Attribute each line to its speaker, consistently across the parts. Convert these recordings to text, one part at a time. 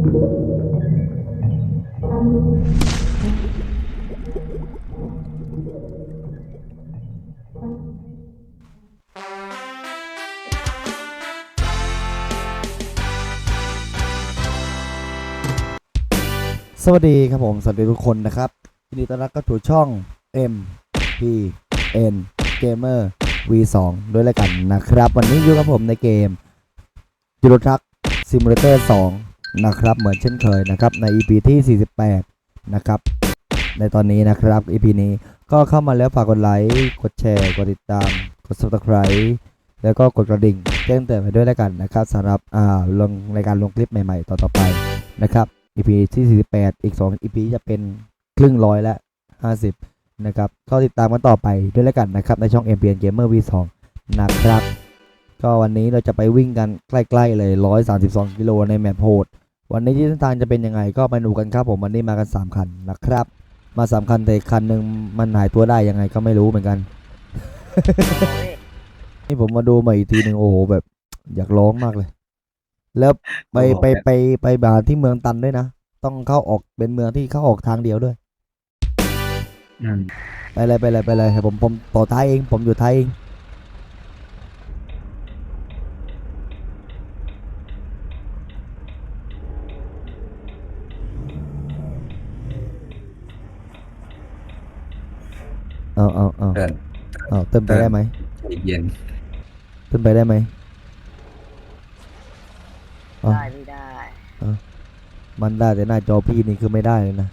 Speaker 1: สวัสดีครับผม สวัสดีทุกคนนะครับยินดีต้อนรับเข้าสู่ช่อง M P N Gamer V 2 ด้วยแล้วกันนะครับ วันนี้อยู่กับผมในเกม Euro Truck Simulator 2 นะครับเหมือนเช่นเคยนะครับใน EP ที่ 48 นะครับ ในตอนนี้นะครับ EP นี้ก็เข้ามาแล้วฝากกดไลค์ กดแชร์ กดติดตาม กด subscribe แล้วก็กดกระดิ่งแจ้งเตือนไปด้วยแล้วกันนะครับสำหรับอ่าลงในการลงคลิปใหม่ๆ ต่อๆไปนะครับ EP ที่ 48 อีก 2 EP จะเป็นครึ่งร้อยและ 50 นะครับก็ติดตามกันต่อไปด้วยแล้วกันนะครับในช่อง MPN Gamer V2 นะครับ ก็วันนี้เราจะไปวิ่งกันใกล้ๆเลย 132 กิโลในแมปโหด วันนี้ที่เส้นทางจะเป็นยังไงก็มาดูกันครับผมวันนี้มากัน 3 คันนะครับ มา 3 คันแต่อีกคันหนึ่งมันหายตัวได้ยังไงก็ไม่รู้เหมือนกัน นี่ผมมาดูใหม่อีกทีหนึ่งโอ้โหแบบ อยากร้องมากเลย แล้วไปไปไปไปบาที่เมืองตันด้วยนะ ต้องเข้าออกเป็นเมืองที่เข้าออกทางเดียวด้วย
Speaker 2: อืม
Speaker 1: ไปเลยไปเลยไปเลยผมผมต่อท้ายเองผมอยู่ท้ายเอง เอาเอาเอา
Speaker 2: เดิน
Speaker 1: เอาเติมไปได้ไหม
Speaker 2: ใจเย็น
Speaker 1: เติมไปได้ไหม อ๋อ
Speaker 3: ได้ไม่ได้
Speaker 1: มันได้แต่หน้าจอพี่นี่คือไม่ได้เลยนะ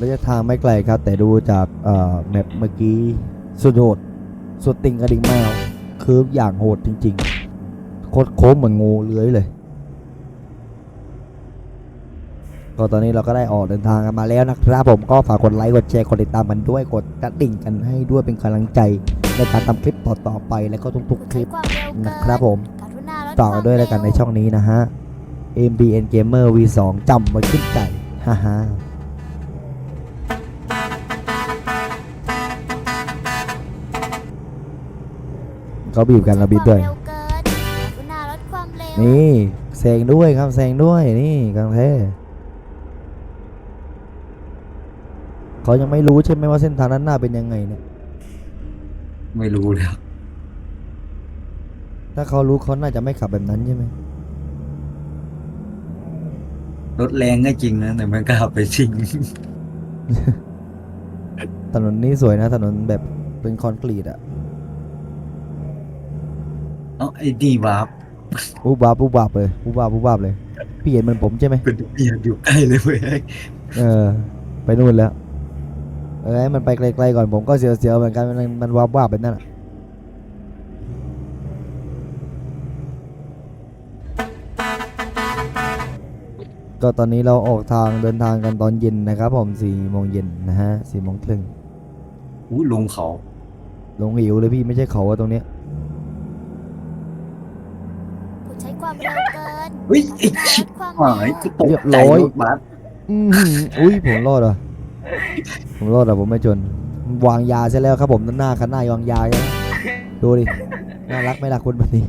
Speaker 1: ระยะทางไม่ไกลครับ แต่ดูจากแมปเมื่อกี้สุดโหดสุดติงกระดิ่งแมวคืออย่างโหดจริงๆโคตรโค้งเหมือนงูเลื้อยเลย ก็ตอนนี้เราก็ได้ออกเดินทางกันมาแล้วนะครับผมก็ฝากกดไลค์กดแชร์กดติดตามกันด้วยกดกระดิ่งกันให้ด้วยเป็นกำลังใจในการทำคลิปต่อๆไปแล้วก็ทุกๆคลิป
Speaker 3: นะ
Speaker 1: ครับผมต่อด้วยแล้วกันในช่องนี้นะฮะ MBN Gamer V2 จำไว้ขึ้นใจฮ่าฮ่า เขาบีบกันเราบีบด้วย
Speaker 3: ใช้ความเร็วเกินกรุณาลดความเร็ว
Speaker 1: นี่แซงด้วยครับแซงด้วยนี่กลางเท่เขายังไม่รู้ใช่ไหมว่าเส้นทางด้านหน้าเป็นยังไงเนี่ย
Speaker 2: ไม่รู้แล้ว
Speaker 1: ถ้าเขารู้เขาน่าจะไม่ขับแบบนั้นใช่ไหม
Speaker 2: รถแรงก็จริงนะแต่มันก็ขับไปจริง
Speaker 1: ถนนนี้สวยนะถนนแบบเป็นคอนกรีตอะ
Speaker 2: เอ้าไอ้ดีวาร์ป
Speaker 1: ปุ๊บวาบปุ๊บวาบเลยปุ๊บวาบปุ๊บวาบเลย พี่เห็นเหมันผมใช่ไหม
Speaker 2: เป็นเอียอยู่ใกล้เลยเว้ย
Speaker 1: เออ ไปนู่นแล้วเออให้มันไปไกลๆก่อนผมก็เสียวๆเหมือนกันมันมันวาบวาบแบบนั้นอะก็ตอนนี้เราออกทางเดินทางกันตอนเย็นนะครับผมสี่โมงเย็นนะฮะสี่โมงครึ่ง
Speaker 2: อู้ลงเขา
Speaker 1: ลงหิวเลยพี่ไม่ใช่เขาอะตรงเนี้ย
Speaker 3: คุณใช้ความ เร็วเกิน
Speaker 2: เฮ้ย
Speaker 3: ก
Speaker 2: ไอ้
Speaker 3: รุณาล
Speaker 2: ชิบ
Speaker 3: ดความ
Speaker 2: หา
Speaker 3: เร็
Speaker 2: ยวกูตก
Speaker 1: เรียบ
Speaker 2: ใจ
Speaker 1: ร้อย
Speaker 2: รถบัส
Speaker 1: อื้อหืออุ้ยผมรอดเหรอะผมรอดเหรอะผมไม่จน วางยาใช่แล้วครับผมด้านหน้าคันหน้าวางยาใช่ไหมดูดิน่ารักไหมล่ะคุณแบบนี้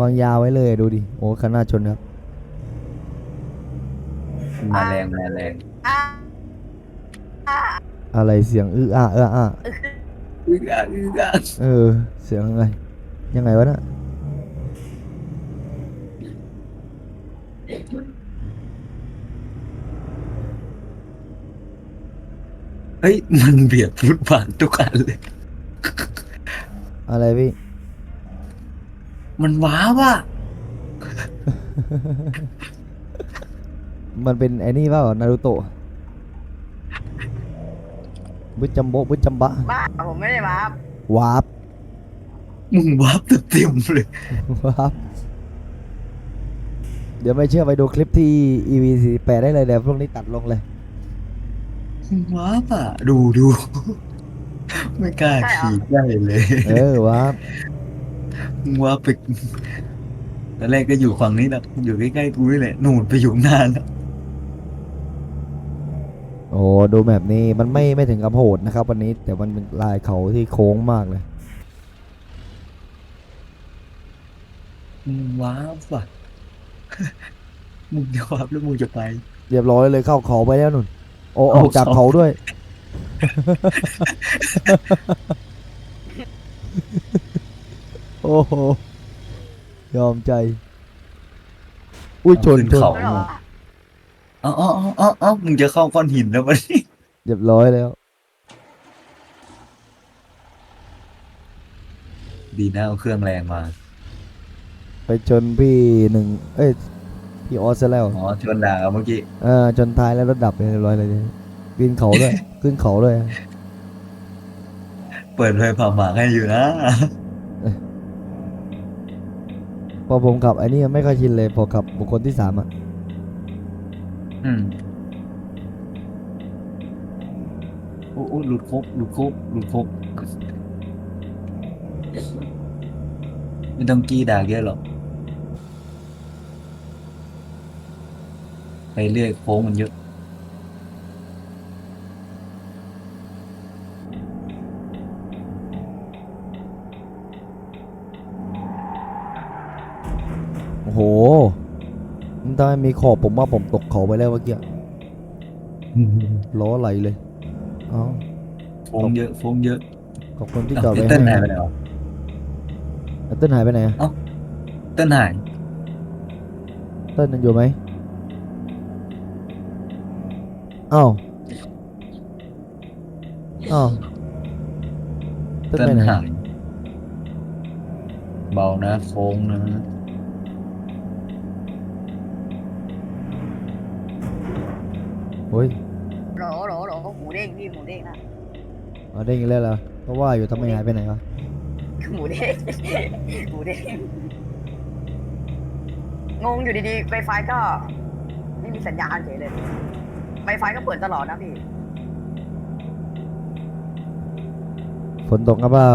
Speaker 1: วางยาไว้เลยดูดิโอ้คันหน้าชนครับ
Speaker 2: มาแรงมาแรง
Speaker 1: อะไรเสียงอื้ออ้าเอื้ออ้า
Speaker 2: อื้ออะอื้ออะ
Speaker 1: เออเสียงอะไรยังไงวะน่ะ
Speaker 2: เฮ้ยมันเบียดฟุตบาททุกอันเลย
Speaker 1: อะไรพี่
Speaker 2: มันว้าว่ะ
Speaker 1: มันเป็นไอ้นี่เปล่านารูโตะบุจัมโบะบุจัมบะ
Speaker 3: บ้าผมไม่ได้บ้าวา
Speaker 1: ร์ป
Speaker 2: มึงวาร์ปเต็มๆเลย
Speaker 1: วาร์ปเดี๋ยวไม่เชื่อไปดูคลิปที่ EV 48 ได้เลยเดี๋ยวพวกนี้ตัดลงเลย
Speaker 2: มึง วาร์ปอะดูดูไม่กล้าขี่ได้เลย
Speaker 1: เออวาร์ป
Speaker 2: มึงวาร์ปไปตอนแรกก็อยู่ฝั่งนี้แหละอยู่ใกล้ๆกูนี่แหละนู่นไปอยู่นานแล้ว
Speaker 1: โอ้ดูแบบนี้มันไม่ไม่ถึงกับโหดนะครับ วันนี้ แต่มันเป็นลายเขาที่โค้งมากเลย
Speaker 2: มึงว้าวว่ะมึงจะว้าวแล้วมึงจะไป
Speaker 1: เรียบร้อยเลยเข้าเขาไปแล้วนุ่น โอ้อ
Speaker 2: เข้า
Speaker 1: อกจาก
Speaker 2: เขา
Speaker 1: เขาด้วย โอ้โห ยอมใจ อุ้ยชน
Speaker 2: ขึ้
Speaker 1: ชน
Speaker 2: เขา
Speaker 3: ไม่หรอ
Speaker 2: เอ๋ออ๋ออ๋ออ๋อมึงจะเข้าก้อนหินแล้ววันนี้
Speaker 1: เรียบร้อยแล้ว
Speaker 2: ดีนะเอาเครื่องแรงมา
Speaker 1: ไปชนพี่หนึ่ง เอ้ย พี่ออสซะแล้ว
Speaker 2: อ๋อชนด่าเอาเมื่อกี้
Speaker 1: เออจนท้ายแล้วรถดับไปเรียบร้อยเลยเนี่ยขึ้นเขาด้วย ขึ้นเขาด้วย
Speaker 2: เปิดไฟผ่าหมากให้อยู่นะ
Speaker 1: พอผมขับไอ้นี่ไม่ค่อยชินเลย พอขับบุคคลที่สามอะ
Speaker 2: อืมโอ้โอ้หลุดครบหลุดครบหลุดครบไม่ต้องกี้ด่าเยอะหรอก ไปเรื่อยโค้งมันเยอะ
Speaker 1: โอ้โหมันถ้าไม่มีขอบผมว่าผมตกเขาไปแล้วเมื่อกี้ล้อไหลเลยเอ้า
Speaker 2: โค้งเยอะโค้งเยอะ
Speaker 1: ขอบคนที่
Speaker 2: อ้าว
Speaker 1: จอดไว้
Speaker 2: เต้นหาย
Speaker 1: ให้
Speaker 2: ไปไหนวะ
Speaker 1: แล้วเต้นหายไปไหนอะ
Speaker 2: เต้นหาย
Speaker 1: เต้นยังอยู่ไหม อ้าวอ้าวเต้น
Speaker 2: เต้
Speaker 1: ไป
Speaker 2: น
Speaker 1: ไหน
Speaker 2: หายเบานะโค้งนะ
Speaker 1: โอ้ย
Speaker 3: โหลโหลโหลหมูเด้งพี่หมูเด้งนะ
Speaker 1: เอาได้ยินแล้วเหรอเพราะว่าอยู่ทำไมหายไปไหนวะ
Speaker 3: หมูเด้ง หมูเด้ง งงอยู่ดีๆไฟไฟก็ ไม่มีสัญญาณเฉยเลย ไฟไฟก็เปิดตลอดนะพี่
Speaker 1: ฝนตกหรือเปล่า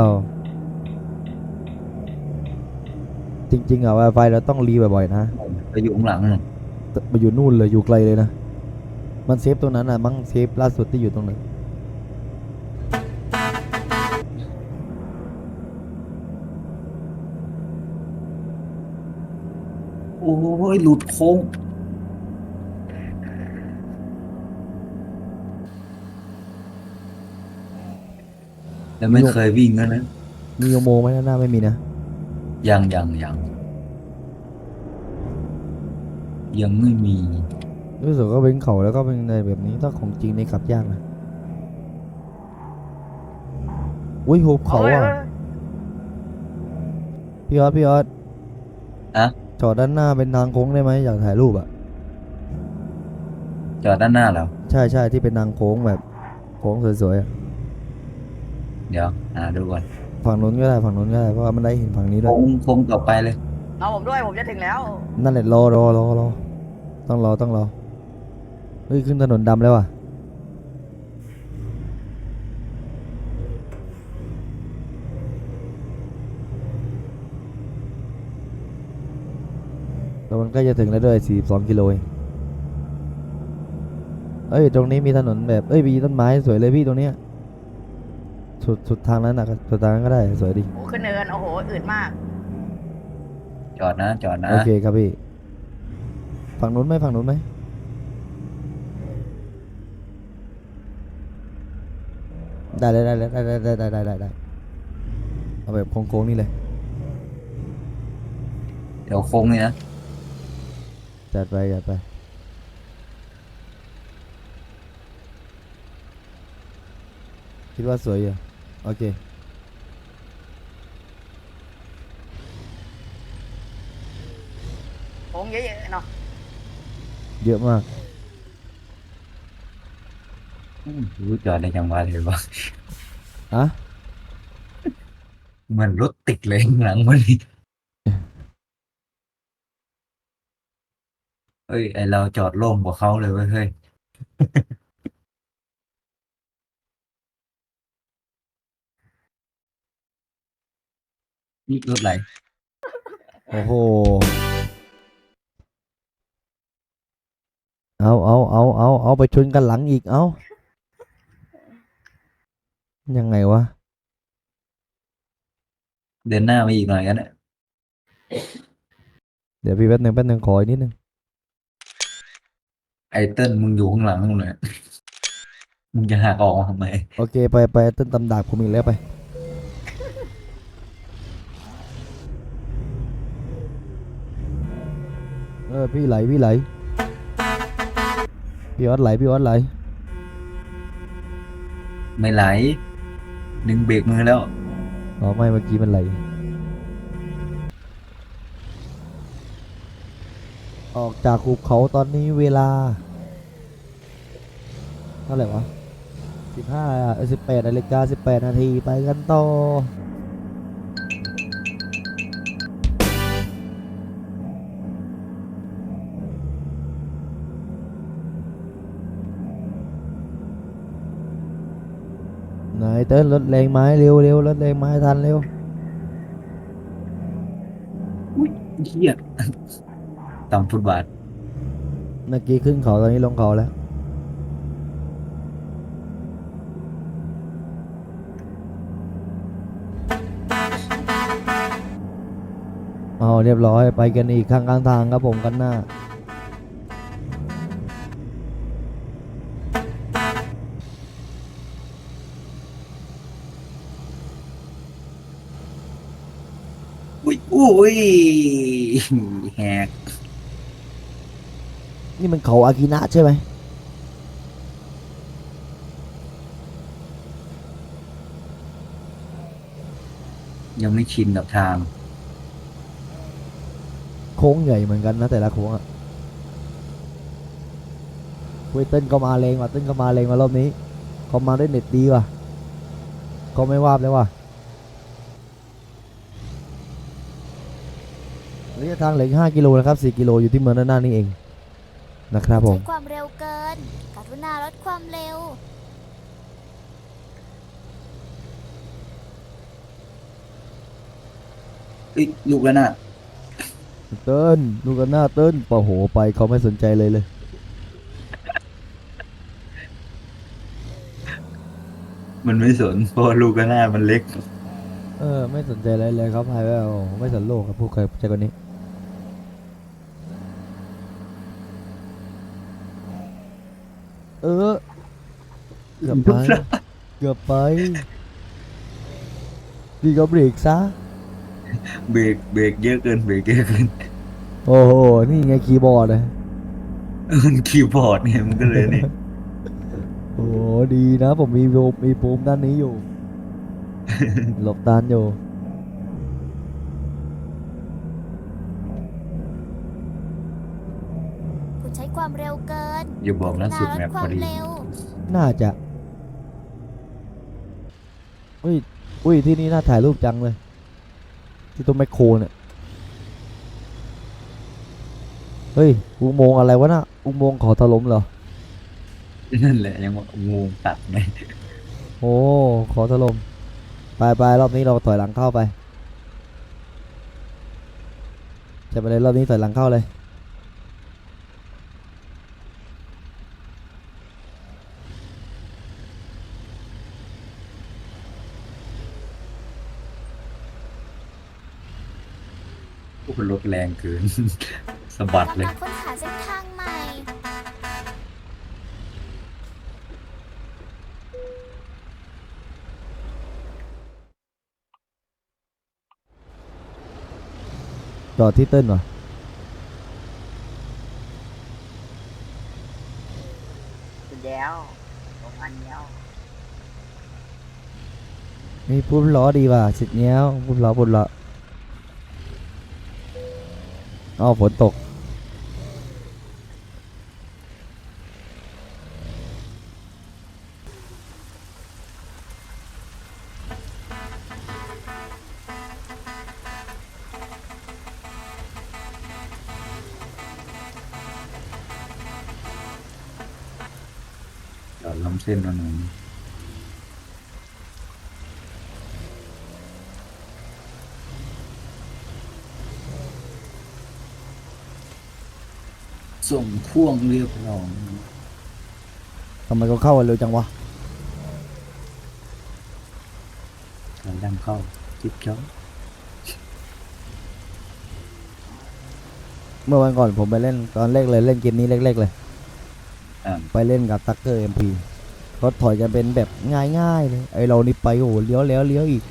Speaker 1: จริงๆอะ Wi-Fi เราต้องรีบ่อยๆนะ
Speaker 2: ไปอยู่ข้างหลังน่ะ
Speaker 1: แต่ไปอยู่นู่นเลยอยู่ไกลเลยนะ มันเซฟตรงนั้นอะมั้งเซฟล่าสุดที่อยู่ตรงนั้น
Speaker 2: โอ้ยหลุดโค้ง แล้วไม่เคยวิ่งแล้วนะ
Speaker 1: มีอุโมงค์ไหมด้านหน้าไม่มีนะ
Speaker 2: ยังยังยังยังไม่มี
Speaker 1: รู้สึกก็เป็นเขาแล้วก็เป็นในแบบนี้ถ้าของจริงในขับยากนะอุ้ยหุบเขาอะพี่ออสพี่ออส
Speaker 2: อะ
Speaker 1: จอดด้านหน้าเป็นทางโค้งได้ไหมอยากถ่ายรูปอะ
Speaker 2: จอดด้านหน้าแล้ว
Speaker 1: ใช่ใช่ที่เป็นทางโค้งแบบโค้งสวยๆอะ
Speaker 2: เดี๋ยวหาดูก่อน
Speaker 1: ฝั่งนู้นก็ได้ฝั่งนู้นก็ได้เพราะว่ามันได้เห็นฝั่งนี้ด้วย
Speaker 2: โค้งโค้งต่อไปเลย
Speaker 3: เอาผมด้วยผมจะถึงแล้ว
Speaker 1: นั่นแหละรอรอรอรอต้องรอต้องรอเฮ้ยขึ้นถนนดำแล้วอะแล้วมันก็จะถึงแล้วด้วย42กิโลเองเอ้ยตรงนี้มีถนนแบบเอ้ยมีต้นไม้สวยเลยพี่ตรงเนี้ย สุดสุดทางนั้นนะสุดทางนั้นก็ได้สวยดี
Speaker 3: โอ้ขึ้นเนิน โอ้โห อืดมาก
Speaker 2: จอดนะ จอดนะ
Speaker 1: โอเคครับพี่ฝั่งนู้นไหมฝั่งนู้นไหมได้ได้ได้ได้ได้ได้ได้ได้ได้ได้เอาแบบโค้งๆนี่เลย
Speaker 2: เดี๋ยวโค้งนี่นะ
Speaker 1: จัดไปจัดไปคิดว่าสวยอยู่ Ok. Uống giấy vậy
Speaker 3: nè. Dựa mà Úi trời này chẳng qua thì quá. Hả? Mình
Speaker 1: rút tịch lên lặng mình đi. Ai
Speaker 2: lo chọt lôm của khâu rồi ơi นี่รถ
Speaker 1: อะ
Speaker 2: ไร โอ้โห เอาเอาเอาเอาเอา
Speaker 1: ไปชนกันหลังอีก เอายังไงวะ
Speaker 2: เดินหน้าไปอีกหน่อยกัน
Speaker 1: เดี๋ยวพี่แป๊บหนึ่งแป๊บหนึ่งขออีกนิดหนึ่ง
Speaker 2: ไอเติ้ลมึงอยู่ข้างหลังมึงเลยมึงจะหักออกมาทำไม
Speaker 1: โอเค ไปไปเติ้ลตำดาบผมอีกแล้วไป เออพี่ไหลพี่ไหลพี่ออสไหลพี่ออสไหล
Speaker 2: ไม่ไหล ดึงเบรกมือแล้ว
Speaker 1: อ๋อไม่เมื่อกี้มันไหลออกจากหุบเขาตอนนี้เวลา เท่าไหร่วะสิบห้าสิบแปดนาฬิกาสิบแปดนาทีไปกันต่อ ไหนเต้นรถแรงไม้เร็วเร็วรถแรงไม้ทันเร็ว
Speaker 2: เฮียต่ำฟุตบาท
Speaker 1: เมื่อกี้ขึ้นเขาตอนนี้ลงเขาแล้ว เอาเรียบร้อยไปกันอีกข้างกลางทางครับผมกันหน้า
Speaker 2: อุ้ยอุ้ยแหก
Speaker 1: นี่มันเขาอากินะใช่ไหม
Speaker 2: ยังไม่ชินกับทาง
Speaker 1: โค้งใหญ่เหมือนกันนะแต่ละโค้งอะเว้ยเต้นก็มาแรงว่ะเต้นก็มาแรงมารอบนี้เขามาได้เน็ตดีว่ะเขาไม่วาบเลยว่ะ ระยะทางเหลือ5กิโลนะครับ4กิโลอยู่ที่เมืองด้านหน้านี่เองนะครับผม
Speaker 4: ใช้ความเร็วเกินกรุณาลดความเร็ว
Speaker 2: เอ้ยลูกแล้วน่ะ
Speaker 1: เติ้นดูกันหน้าเติ้นปะโหไปเขาไม่สนใจเลยเลย
Speaker 2: มันไม่สนเพราะว่าลูกก็หน้ามันเล็ก
Speaker 1: เออ ไม่สนใจอะไรเลยเขาพายไปโอ้โหไม่สนโลกครับพวกใครใจคนนี้ เออ เกือบไป เกือบไปดีก็เบรกซะ
Speaker 2: เบรกเบรกเยอะเกินเบรกเยอะเกิน
Speaker 1: โอ้โห นี่ไงคีย์บอร์ดเลย
Speaker 2: มันคีย์บอร์ดเนี่ยมันก็เลยนี่
Speaker 1: โอ้โห ดีนะผมมีโยมมีปูมด้านนี้อยู่ หลบด้านอยู่
Speaker 4: คุณใช้ความเร็วเกิน
Speaker 2: อย่าบอกนะสุดแม
Speaker 4: ล
Speaker 2: ป
Speaker 4: ดค
Speaker 2: พ
Speaker 4: วา
Speaker 2: อ
Speaker 4: ม
Speaker 2: ดี
Speaker 4: เร็ว
Speaker 1: น่าจะ อุ้ย อุ้ย ที่นี่น่าถ่ายรูปจังเลย ที่ต้นไมโครเนี่ย เฮ้ย อุโมงค์อะไรวะน่ะ อุโมงค์เขอถล่มเหรอ
Speaker 2: นั่นแหละยังว่างูตัดไง
Speaker 1: โอ้ขอถล่ม ไปไปรอบนี้เราถอยหลังเข้าไป จะไปเลยรอบนี้ถอยหลังเข้าเลย
Speaker 2: โอ้โหรถแรงเกิน สะบัดเล
Speaker 4: กำ
Speaker 2: ย
Speaker 4: ลังค้นหาเส้นทางใหม่
Speaker 1: จอดที่เต้นวะ
Speaker 3: สุดแล้วสองอันแล้ว
Speaker 1: มีปุ่มล้อดีว่ะสิดเนี้ยวปุ่มล้อปุ่มล้อ อ้าวฝนตก
Speaker 2: ส่งพ่วงเรียบร้อย
Speaker 1: ทำไมเขาเข้ากันเร็วจังวะ
Speaker 2: เราดังเข้าจิ๊บจ้อง
Speaker 1: เมื่อวันก่อนผมไปเล่นตอนเล็กเลยเล่นเกมนี้เล็กๆเลย
Speaker 2: อ่า
Speaker 1: ไปเล่นกับตักเกอร์เอ็มพีเขาถอยกันเป็นแบบง่ายๆเลยไอเรานี่ไปโอ้โหเลี้ยวแล้วเลี้ยวอีก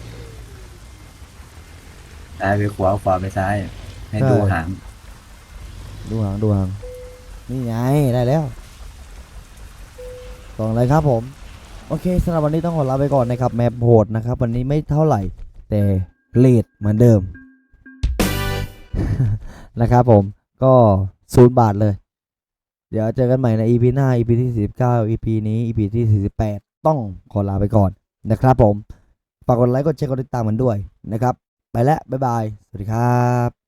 Speaker 2: ซ้ายไปขวาขวาไปซ้าย ให้
Speaker 1: ใช่
Speaker 2: ดูหาง
Speaker 1: ดูหางดูหาง นี่ไงได้แล้วส่งเลยครับผม โอเคสำหรับวันนี้ต้องขอลาไปก่อนนะครับ แมปโหดนะครับ วันนี้ไม่เท่าไหร่ แต่เลทเหมือนเดิม นะครับผมก็ศูนย์บาทเลย เดี๋ยวเจอกันใหม่ใน EP หน้า EP ที่ 49 EP นี้ EP ที่ 48 ต้องขอลาไปก่อนนะครับผมฝากกดไลค์กดแชร์กดติดตามมันด้วยนะครับ ไปแล้ว บ๊ายบาย สวัสดีครับ